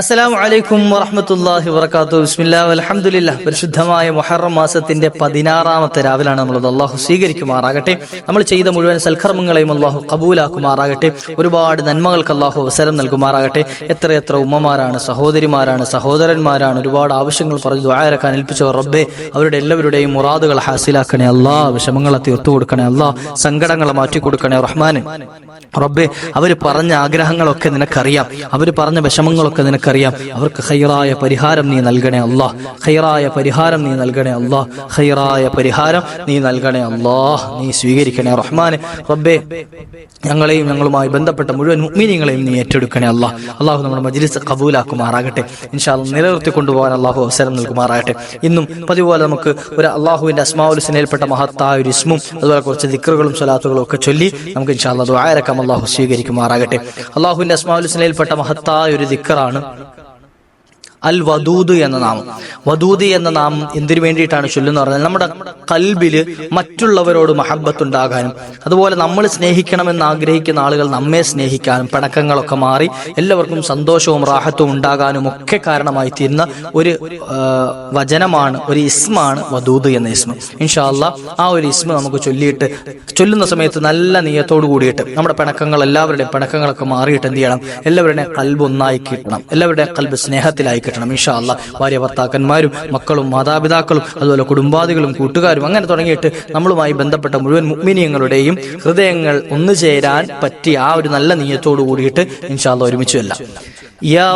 അസ്സലാമു വലൈക്കും വറഹമത്തല്ലാഹി വബറകാതുഹു. ബിസ്മില്ലാഹി വൽഹംദുലില്ലാ പരിശുദ്ധമായ മൊഹറം മാസത്തിന്റെ പതിനാറാമത്തെ രാവിലാണ് നമ്മളത് അള്ളാഹു സ്വീകരിക്കുമാറാകട്ടെ. നമ്മൾ ചെയ്ത മുഴുവൻ സൽക്കർമ്മങ്ങളെയും അള്ളാഹു കബൂലാക്കുമാറാകട്ടെ. ഒരുപാട് നന്മകൾക്ക് അള്ളാഹു അവസരം നൽകുമാറാകട്ടെ. എത്രയെത്ര ഉമ്മമാരാണ് സഹോദരിമാരാണ് സഹോദരന്മാരാണ് ഒരുപാട് ആവശ്യങ്ങൾ പറഞ്ഞു ദ്വായരക്കാൻ ഏൽപ്പിച്ചവർ റബ്ബെ അവരുടെ എല്ലാവരുടെയും മുറാദുകൾ ഹാസിലാക്കണേ അല്ലാ വിഷമങ്ങളെ തീർത്തു കൊടുക്കണേ അല്ലാ സങ്കടങ്ങളെ മാറ്റി കൊടുക്കണേ റഹ്മാന്. റബ്ബെ അവർ പറഞ്ഞ ആഗ്രഹങ്ങളൊക്കെ നിനക്കറിയാം. അവർ പറഞ്ഞ വിഷമങ്ങളൊക്കെ നിനക്കറിയാം. അവർക്ക് ഹൈറായ പരിഹാരം നീ നൽകണേ അല്ലാ. ഹൈറായ പരിഹാരം നീ നൽകണേ അല്ലാ. ഹൈറായ പരിഹാരം നീ നൽകണേ അല്ലാ. നീ സ്വീകരിക്കണേ റഹ്മാൻ റബ്ബെ ഞങ്ങളെയും ഞങ്ങളുമായി ബന്ധപ്പെട്ട മുഴുവൻ മീനിങ്ങളെയും നീ ഏറ്റെടുക്കണേ അല്ലാ. അള്ളാഹു നമ്മുടെ മജ്ലിസ് കബൂലാക്കുമാറാകട്ടെ ഇൻഷാൽ നിലനിർത്തി കൊണ്ടുപോകാൻ അള്ളാഹു അവസരം നൽകുമാറാകട്ടെ. ഇന്നും പതിപോലെ നമുക്ക് ഒരു അള്ളാഹുവിന്റെ അസ്മാവുലിസിനയിൽപ്പെട്ട മഹത്തായ ഒരു ഇസ്മും അതുപോലെ കുറച്ച് ദിക്കറുകളും സ്വലാത്തുകളും ഒക്കെ ചൊല്ലി നമുക്ക് ഇൻഷാല്ല ദ്വായരക്കം അള്ളാഹു സ്വീകരിക്കുമാറാകട്ടെ. അള്ളാഹുവിന്റെ അസ്മാവുലിസിനയിൽപ്പെട്ട മഹത്തായ ഒരു ദിക്കറാണ് അൽ വദൂദ് എന്ന നാമം. വദൂദ് എന്ന നാമം എന്തിനു വേണ്ടിയിട്ടാണ് ചൊല്ലുന്ന പറഞ്ഞാൽ നമ്മുടെ കൽബിൽ മറ്റുള്ളവരോട് മഹബത്ത് ഉണ്ടാകാനും അതുപോലെ നമ്മൾ സ്നേഹിക്കണമെന്ന് ആഗ്രഹിക്കുന്ന ആളുകൾ നമ്മെ സ്നേഹിക്കാനും പടക്കങ്ങളൊക്കെ മാറി എല്ലാവർക്കും സന്തോഷവും റാഹത്തും ഉണ്ടാകാനും ഒക്കെ കാരണമായി തീരുന്ന ഒരു വചനമാണ് ഒരു ഇസ്മാണ് വദൂദ് എന്ന ഇസ്മ. ഇൻഷാല്ല ആ ഒരു ഇസ്മ നമുക്ക് ചൊല്ലിയിട്ട് ചൊല്ലുന്ന സമയത്ത് നല്ല നീയത്തോടു കൂടിയിട്ട് നമ്മുടെ പിണക്കങ്ങൾ എല്ലാവരുടെയും പിണക്കങ്ങളൊക്കെ മാറിയിട്ട് എന്ത് ചെയ്യണം? എല്ലാവരുടെയും കൽബ് ഒന്നായി കിട്ടണം. എല്ലാവരുടെയും കൽബ് സ്നേഹത്തിലായി കിട്ടണം ഇൻഷാ അല്ല ഭാര്യ ഭർത്താക്കന്മാരും മക്കളും മാതാപിതാക്കളും അതുപോലെ കുടുംബാദികളും കൂട്ടുകാരും അങ്ങനെ തുടങ്ങിയിട്ട് നമ്മളുമായി ബന്ധപ്പെട്ട മുഴുവൻ മുഗ്മിനിയങ്ങളുടെയും ഹൃദയങ്ങൾ ഒന്നു ചേരാൻ പറ്റിയ ആ ഒരു നല്ല നീയത്തോടു കൂടിയിട്ട് ഇൻഷാ അല്ല ഒരുമിച്ച് അല്ലാ യാ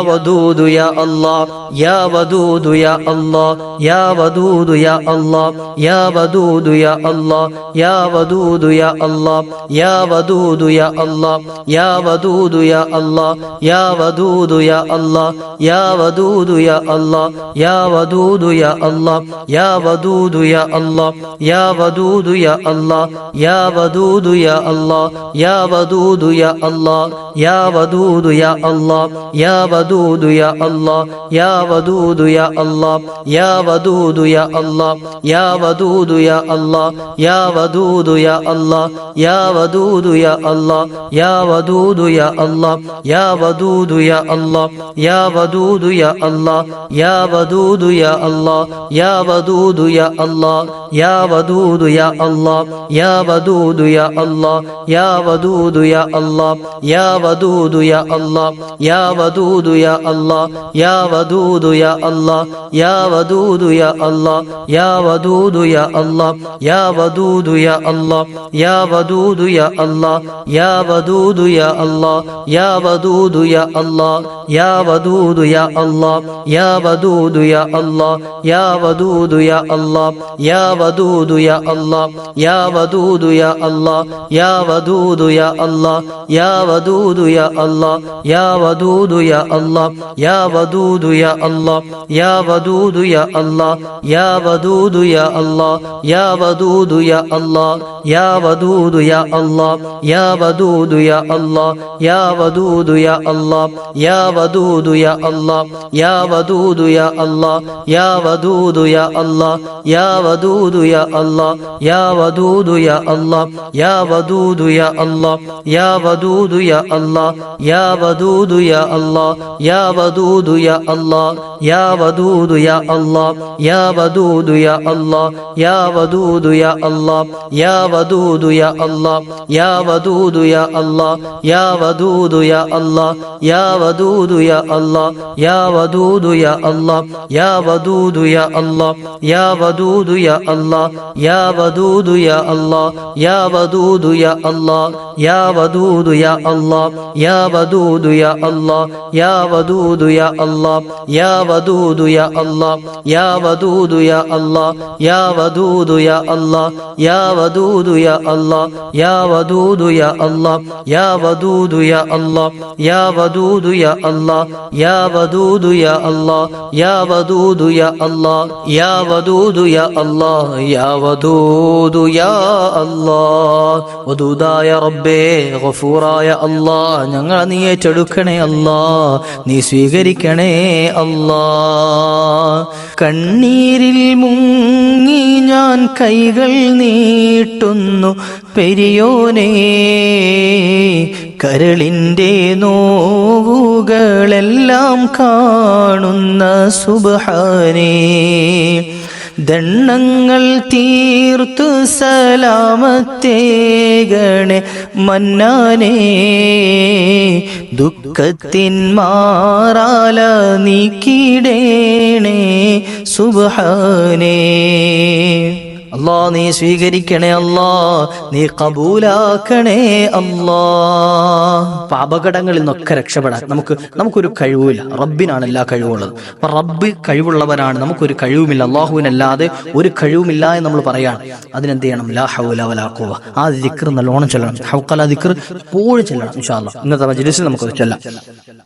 ودود يا الله يا ودود يا الله يا ودود يا الله يا ودود يا الله يا ودود يا الله يا ودود يا الله يا ودود يا الله يا ودود يا الله يا ودود يا الله يا ودود يا الله يا ودود يا الله يا ودود يا الله يا ودود يا الله يا ودود يا الله يا ودود يا الله يا ودود يا الله الله يا ودود يا الله يا ودود يا الله يا ودود يا الله يا ودود يا الله يا ودود يا الله يا ودود يا الله يا ودود يا الله يا ودود يا الله يا ودود يا الله يا ودود يا الله يا ودود يا الله يا ودود يا الله يا ودود يا الله يا ودود يا الله يا ودود يا الله يا ودود يا الله يا ودود يا الله يا ودود يا الله يا ودود يا الله يا ودود يا الله يا ودود يا الله يا ودود يا الله يا ودود يا الله يا ودود يا الله يا ودود يا الله يا ودود يا الله يا ودود يا الله يا ودود يا الله يا ودود يا الله يا ودود يا الله يا يا ودود يا الله يا ودود يا الله يا ودود يا الله يا ودود يا الله يا ودود يا الله يا ودود يا الله يا ودود يا الله يا ودود يا الله يا ودود يا الله يا ودود يا الله يا ودود يا الله يا ودود يا الله يا ودود يا الله يا ودود يا الله يا ودود يا الله يا ودود ودود يا الله يا ودود يا الله يا ودود يا الله يا ودود يا الله يا ودود يا الله يا ودود يا الله يا ودود يا الله يا ودود يا الله يا ودود يا الله يا ودود يا الله يا ودود يا الله يا ودود يا الله يا ودود يا الله يا ودود يا الله يا ودود يا الله يا ودود يا يا الله يا ودود يا الله يا ودود يا الله يا ودود يا الله വദൂദായ റബ്ബേ ഗഫൂറായ അല്ലാ ഞങ്ങളെ നീ ഏറ്റെടുക്കണേ അല്ലാ നീ സ്വീകരിക്കണേ അല്ലാ. കണ്ണീരിൽ മുങ്ങി ഞാൻ കൈകൾ നീട്ടുന്നു പെരിയോനേ കരളിന്റെ നോവുകളെല്ലാം കാണുന്ന സുബഹാനെ. ദണ്ണങ്ങൾ തീർത്തു സലാമത്തേകണെ മന്നാനേ. ദുഃഖത്തിൻ മാറാല നീക്കിടേണേ സുബഹാനേ. അല്ലാ നീ സ്വീകരിക്കണേ അല്ലാ നീ കബൂലാക്കണേ അല്ലാ. അപകടങ്ങളിൽ നിന്നൊക്കെ രക്ഷപ്പെടാൻ നമുക്ക് നമുക്കൊരു കഴിവില്ല. റബ്ബിനാണ് എല്ലാ കഴിവുള്ളത്. അപ്പൊ റബ്ബ് കഴിവുള്ളവരാണ്. നമുക്കൊരു കഴിവുമില്ല. അള്ളാഹുവിനല്ലാതെ ഒരു കഴിവുമില്ല എന്ന് നമ്മൾ പറയാണ്. അതിനെന്ത് ചെയ്യണം? ലാ ഹൗല ആ ദിക്ർ നല്ലോണം ചൊല്ലണം. ഹൗക്കല ദിക്ർ എപ്പോഴും ചെല്ലണം ഇൻഷാ അല്ലാ ഇന്നത്തെ മജ്ലിസിൽ നമുക്ക് ചൊല്ലാം.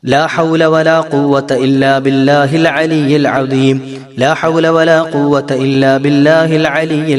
ലാ ഹൗല വലാ ഖുവത ഇല്ലാ ബില്ലാഹിൽ അലിയിൽ അദീം. ലാ ഹൗല വലാ ഖുവത ഇല്ലാ ബില്ലാഹിൽ അലിയിൽ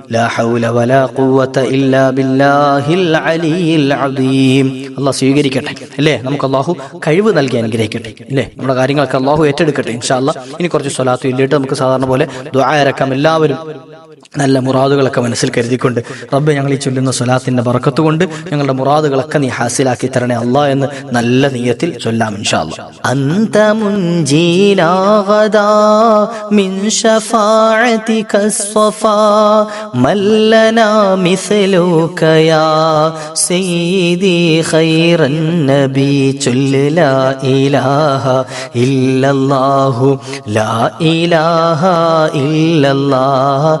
അള്ളാഹ് സ്വീകരിക്കട്ടെ അല്ലേ? നമുക്ക് അള്ളാഹു കഴിവ് നൽകി അനുഗ്രഹിക്കട്ടെ അല്ലേ? നമ്മുടെ കാര്യങ്ങളൊക്കെ അള്ളാഹു ഏറ്റെടുക്കട്ടെ ഇൻഷാല്ല ഇനി കുറച്ച് സ്വലാത്തു ഇല്ലിട്ട് നമുക്ക് സാധാരണ പോലെ ദ്വായരക്കാം എല്ലാവരും. നല്ല മുറാദുകളൊക്കെ മനസ്സിൽ കരുതിക്കൊണ്ട് റബ്ബെ ഞങ്ങൾ ഈ ചൊല്ലുന്ന സ്വലാത്തിന്റെ ബറക്കത്ത് കൊണ്ട് ഞങ്ങളുടെ മുറാദുകളൊക്കെ നീ ഹാസിലാക്കി തരണേ അല്ലാ എന്ന് നല്ല നീയത്തിൽ ചൊല്ലാം ഇൻഷാല്ല അന്ത മുൻജീനാ غدا من شفاعتك الصفا من لنا مثلك يا سيدي خير النبي جل لا إله إلا الله لا إله إلا الله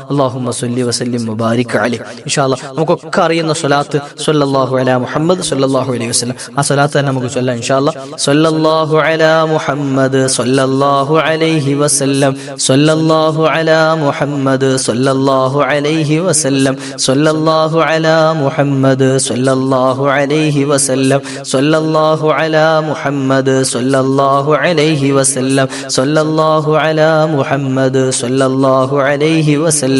അല്ലാഹുമ്മ സ്വല്ലി വസല്ലിം മുബാരിക് അലൈഹി ഇൻഷാ അല്ലാഹ് നമുക്കൊക്കെ അറിയുന്ന സ്വലാത്ത് സ്വല്ലല്ലാഹു അലാ മുഹമ്മദ് സ്വല്ലല്ലാഹു അലൈഹി വസല്ലം ആ സ്വലാത്ത് തന്നെ നമുക്ക് ചൊല്ലാം ഇൻഷാ അല്ലാഹ് സ്വല്ലല്ലാഹു അലാ മുഹമ്മദ് സ്വല്ലല്ലാഹു അലൈഹി വസല്ലം സ്വല്ലല്ലാഹു അലാ മുഹമ്മദ് സ്വല്ലല്ലാഹു അലൈഹി വസല്ലം സ്വല്ലല്ലാഹു അലാ മുഹമ്മദ് സ്വല്ലല്ലാഹു അലൈഹി വസല്ലം സ്വല്ലല്ലാഹു അലാ മുഹമ്മദ് സ്വല്ലല്ലാഹു അലൈഹി വസല്ലം സ്വല്ലല്ലാഹു അലാ മുഹമ്മദ് സ്വല്ലല്ലാഹു അലൈഹി വസല്ലം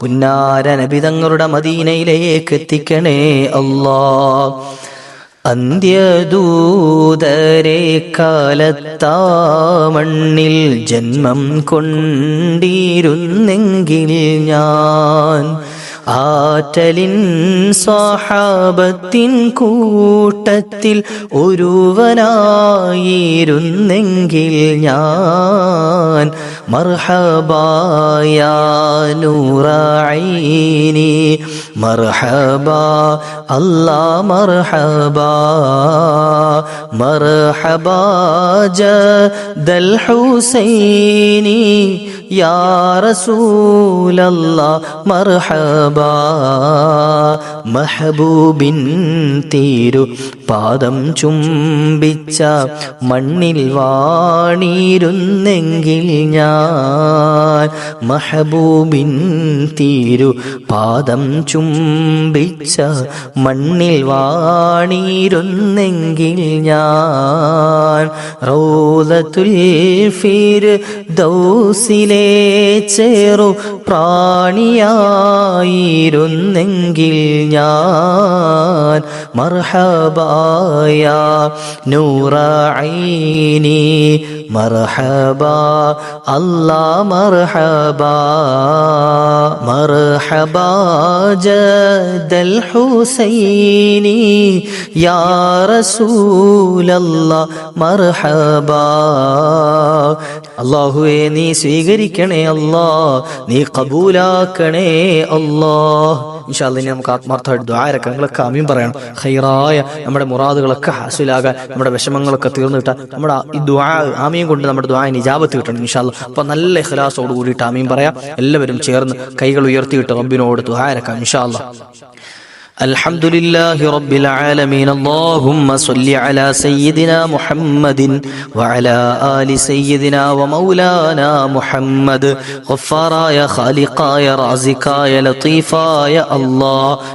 പുന്നാര നബി തങ്ങളുടെ മദീനയിലേക്ക് എത്തിക്കണേ അല്ലാ. അന്ത്യദൂതരെ കാലത്താ മണ്ണിൽ ജന്മം കൊണ്ടിരുന്നെങ്കിൽ ഞാൻ ആറ്റലിൻ സ്വഹാബത്തിൻ കൂട്ടത്തിൽ ഒരുവനായിരുന്നെങ്കിൽ ഞാൻ മർഹബായ നൂറായിനി. മർഹബ അല്ലാ മർഹബ. മർഹബ യാ റസൂലല്ലാ മർഹബ മഹബൂബിൻ തീരു പാദം ചുംബിച്ച മണ്ണിൽ വാണിരുന്നെങ്കിൽ ഞാൻ മഹബൂബിൻ തീരു പാദം ചുംബിച്ച മണ്ണിൽ വാണിരുന്നെങ്കിൽ ഞാൻ റൗദത്തുൽ ഫിർ ദൗസിലെ ചേറു പ്രാണിയായിരുന്നെങ്കിൽ ഞാൻ മർഹബായ നൂറൈനി മർഹബ അല്ലാ മർഹബ മർഹബ ജദൽ ഹുസൈനി യാ റസൂലല്ലാ മർഹബ അള്ളാഹുവെ നീ സ്വീകരിക്കണേ അല്ലാ നീ കബൂലാക്കണേ അല്ലാ ഇൻഷാല്ല ഇനി നമുക്ക് ആത്മാർത്ഥമായിട്ട് ദ്വാരക്കങ്ങളൊക്കെ അമീൻ പറയണം. ഹൈറായ നമ്മുടെ മുറാദുകളൊക്കെ ഹാസിലാകാൻ നമ്മുടെ വിഷമങ്ങളൊക്കെ തീർന്നു കിട്ടാൻ നമ്മുടെ ഈ ദ്വാ ആമീൻ കൊണ്ട് നമ്മുടെ ദ്വാ നിജാബത്ത് കിട്ടണം ഇൻഷാല്ല അപ്പൊ നല്ല ഇഹ്ലാസോട് കൂടിയിട്ട് ആമീൻ പറയാം. എല്ലാവരും ചേർന്ന് കൈകൾ ഉയർത്തിയിട്ട് റബ്ബിനോട് ദ്വാരക്കാം ഇൻഷാല്ല الحمد لله رب العالمين اللهم صل على سيدنا محمد وعلى آل سيدنا ومولانا محمد غفاراയ ഖാലിഖായ റാസിഖായ ലത്തീഫായ അല്ലാ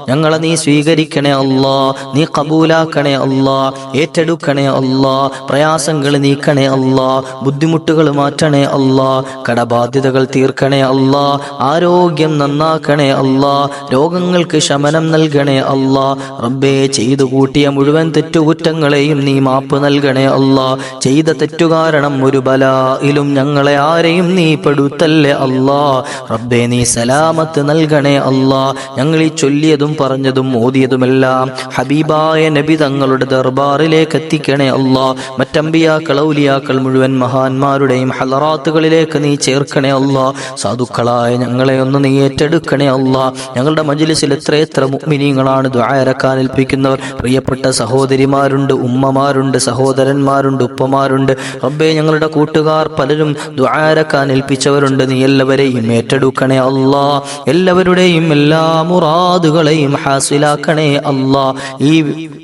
ഞങ്ങളെ നീ സ്വീകരിക്കണേ അല്ലാ നീ കബൂലാക്കണേ അല്ലാ ഏറ്റെടുക്കണേ അല്ലാ പ്രയാസങ്ങൾ നീക്കണേ അല്ലാ ബുദ്ധിമുട്ടുകൾ മാറ്റണേ അല്ലാ കടബാധ്യതകൾ തീർക്കണേ അല്ലാ ആരോഗ്യം നന്നാക്കണേ അല്ലാ രോഗങ്ങൾക്ക് ശമനം നൽകണേ അല്ലാ. റബ്ബേ ചെയ്തു കൂട്ടിയ മുഴുവൻ തെറ്റുകുറ്റങ്ങളെയും നീ മാപ്പ് നൽകണേ അല്ലാ. ചെയ്ത തെറ്റുകാരണം ഒരു ബലായിലും ഞങ്ങളെ ആരെയും നീ പെടുത്തല്ലേ അല്ലാ. റബ്ബേ നീ സലാമത്ത് നൽകണേ അല്ലാ. ഞങ്ങൾ ഈ ചൊല്ലിയതും പറഞ്ഞതും ഓതിയതുമെല്ലാം ഹബീബായ നബി തങ്ങളുടെ ദർബാറിലേക്ക് എത്തിക്കണേ അല്ലാ. മറ്റമ്പിയാക്കൾ ഔലിയാക്കൾ മുഴുവൻ മഹാന്മാരുടെയും ഹലറാത്തുകളിലേക്ക് നീ ചേർക്കണേ അല്ലാ. സാധുക്കളായ ഞങ്ങളെ ഒന്ന് നീ ഏറ്റെടുക്കണേ അല്ലാ. ഞങ്ങളുടെ മജിലിസിൽ എത്രയെത്ര എത്ര മുഗ്മിനീങ്ങളാണ് ദ്വാരക്കാൻ ഏൽപ്പിക്കുന്നവർ. പ്രിയപ്പെട്ട സഹോദരിമാരുണ്ട് ഉമ്മമാരുണ്ട് സഹോദരന്മാരുണ്ട് ഉപ്പമാരുണ്ട്. റബ്ബെ ഞങ്ങളുടെ കൂട്ടുകാർ പലരും ദ്വാരക്കാൻ ഏൽപ്പിച്ചവരുണ്ട്. നീ എല്ലാവരെയും ഏറ്റെടുക്കണേ അല്ലാ. എല്ലാവരുടെയും എല്ലാ മുറാദുകളെയും ഹാസിലാക്കണേ അല്ലാ. ഈ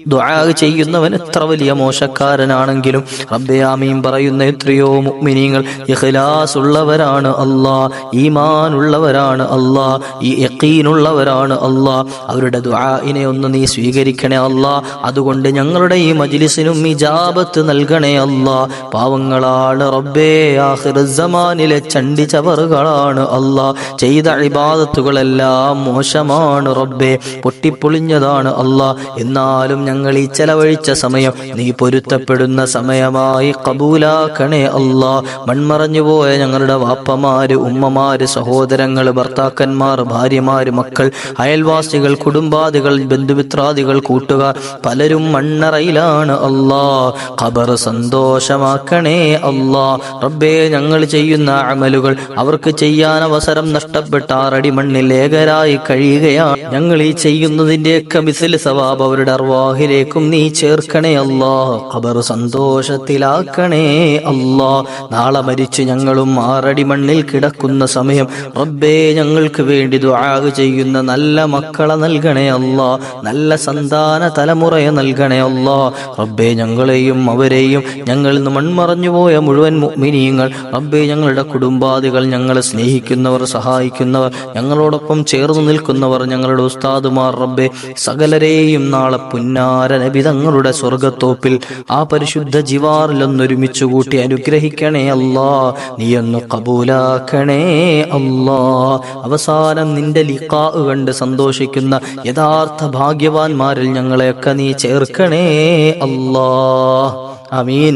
ദ്വാ ചെയ്യുന്നവൻ എത്ര വലിയ മോശക്കാരനാണെങ്കിലും റബ്ബെ ആമീം പറയുന്ന എത്രയോ മുഗ്മിനീങ്ങൾ ഇഖ്ലാസ് ഉള്ളവരാണ് അല്ലാ. ഈമാൻ ഉള്ളവരാണ് അല്ലാ. ഈ യക്കീനുള്ളവരാണ് അല്ലാ. അവരുടെ ദുആഇനെ ഒന്ന് നീ സ്വീകരിക്കണേ അല്ലാ. അതുകൊണ്ട് ഞങ്ങളുടെ ഈ മജ്ലിസിനും ഇജാബത്ത് നൽകണേ അല്ലാ. പാവങ്ങളാണ് റബ്ബേ ആഖിർ സമാനിലെ ചണ്ടി ചവറുകളാണ് അല്ലാ. ചെയ്ത ഇബാദത്തുകളെല്ലാം മോശമാണ് റബ്ബേ പൊട്ടിപ്പൊളിഞ്ഞതാണ് അല്ലാ. എന്നാലും ഞങ്ങൾ ഈ ചെലവഴിച്ച സമയം നീ പൊരുത്തപ്പെടുന്ന സമയമായി കബൂലാക്കണേ അല്ലാ. മൺമറഞ്ഞു പോയ ഞങ്ങളുടെ വാപ്പമാര് ഉമ്മമാര് സഹോദരങ്ങൾ ഭർത്താക്കന്മാർ ഭാര്യമാര് മക്കൾ അയൽവാസികൾ കുടുംബാദി കുടുംബാദികൾ ബന്ധുമിത്രാദികൾ കൂട്ടുകാർ പലരും മണ്ണറയിലാണ് അല്ലാ. ഖബർ സന്തോഷമാക്കണേ അല്ലാ. റബ്ബേ ഞങ്ങൾ ചെയ്യുന്ന അമലുകൾ അവർക്ക് ചെയ്യാൻ അവസരം നഷ്ടപ്പെട്ട ആറടി മണ്ണിൽ ഏകരായി കഴിയുകയാണ്. ഞങ്ങൾ ഈ ചെയ്യുന്നതിന്റെയൊക്കെ മിസിൽ സവാബ് അവരുടെ അർവാഹിലേക്കും നീ ചേർക്കണേ അല്ലാ. ഖബർ സന്തോഷത്തിലാക്കണേ അല്ലാ. നാളെ മരിച്ച് ഞങ്ങളും ആറടി മണ്ണിൽ കിടക്കുന്ന സമയം റബ്ബേ ഞങ്ങൾക്ക് വേണ്ടി ദുആ ചെയ്യുന്ന നല്ല മക്കളെ നൽകണേ അല്ലാ. നല്ല സന്താന തലമുറയെ നൽകണേ അല്ലാ റബ്ബെ ഞങ്ങളെയും അവരെയും ഞങ്ങളിൽ നിന്ന് മൺമറഞ്ഞുപോയ മുഴുവൻ മിനിയങ്ങൾ റബ്ബെ ഞങ്ങളുടെ കുടുംബാദികൾ ഞങ്ങളെ സ്നേഹിക്കുന്നവർ സഹായിക്കുന്നവർ ഞങ്ങളോടൊപ്പം ചേർന്ന് നിൽക്കുന്നവർ ഞങ്ങളുടെ ഉസ്താദുമാർ റബ്ബെ സകലരെയും നാളെ പുന്നാര നബിതങ്ങളുടെ സ്വർഗത്തോപ്പിൽ ആ പരിശുദ്ധ ജിവാറിലൊന്നൊരുമിച്ച് കൂട്ടി അനുഗ്രഹിക്കണേ അല്ലാ നീയൊന്ന് കബൂലാക്കണേ അല്ലാ അവസാനം നിന്റെ ലിക്കാ കണ്ട് സന്തോഷിക്കുന്ന യഥാർത്ഥ ഭാഗ്യവാന്മാരിൽ ഞങ്ങളെയൊക്കെ നീ ചേർക്കണേ അല്ലാ അമീൻ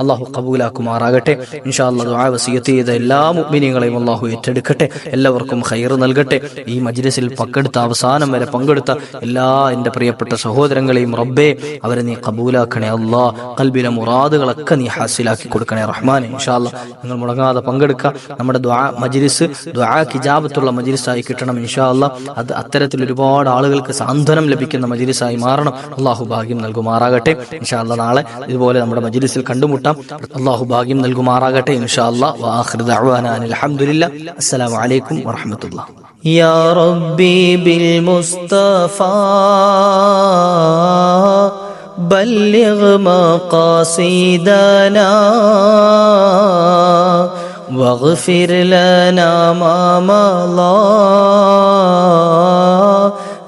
അള്ളാഹു കബൂലാക്കുമാറാകട്ടെ ഇൻഷാ അല്ലാഹ് ദുആ വസിയത്ത് ചെയ്ത എല്ലാ മുഅ്മിനീങ്ങളെയും അല്ലാഹു ഏറ്റെടുക്കട്ടെ. എല്ലാവർക്കും ഖൈർ നൽകട്ടെ. ഈ മജ്ലിസിൽ പങ്കെടുത്ത അവസാനം വരെ പങ്കെടുത്ത എല്ലാ എന്റെ പ്രിയപ്പെട്ട സഹോദരങ്ങളെയും റബ്ബേ അവരെ നീ കബൂലാക്കണേ അല്ലാ. കൽബിലെ മുറാദുകളൊക്കെ നീ ഹാസിലാക്കി കൊടുക്കണേ റഹ്മാനെ. ഇൻഷാ അല്ലാഹ് നിങ്ങൾ മുടങ്ങാതെ പങ്കെടുക്കുക നമ്മുടെ ദുആ മജ്ലിസ് ദുആ കിജാബത്തുള്ള മജ്ലിസായി കിട്ടണം ഇൻഷാ അല്ലാഹ് അത് അത്തരത്തിൽ ഒരുപാട് ആളുകൾക്ക് സാന്ത്വനം ലഭിക്കുന്ന മജ്ലിസായി മാറണം. അള്ളാഹു ഭാഗ്യം നൽകുമാറാകട്ടെ. ഇൻഷാ അല്ലാഹ് നാളെ ഇതുപോലെ നമ്മുടെ മജ്ലിസിൽ കണ്ടുമുട്ടാം അള്ളാഹു ഭാഗ്യം നൽകുമാറാകട്ടെ ഇൻഷാ അല്ലാഹ് വആഖിറു ദഅവാന അനിൽ ഹംദുലില്ലാ അസ്സലാമു അലൈക്കും വറഹ്മത്തുള്ളാഹി يا ربي بالمصطفى بلغ مقاصدنا واغفر لنا ما مضى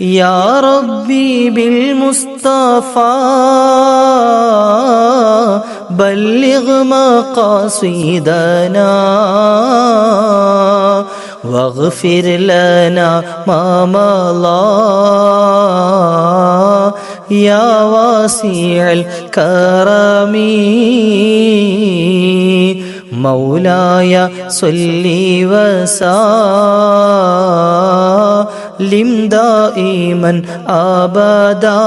يا ربي بالمصطفى بلغ مقاصدنا واغفر لنا ما مضى. يا واسع الكرم مولاي صل وسلم. دائما أبدا.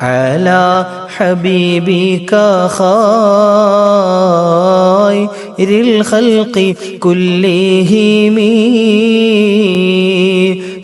على حبيبك خير الخلق كلهم.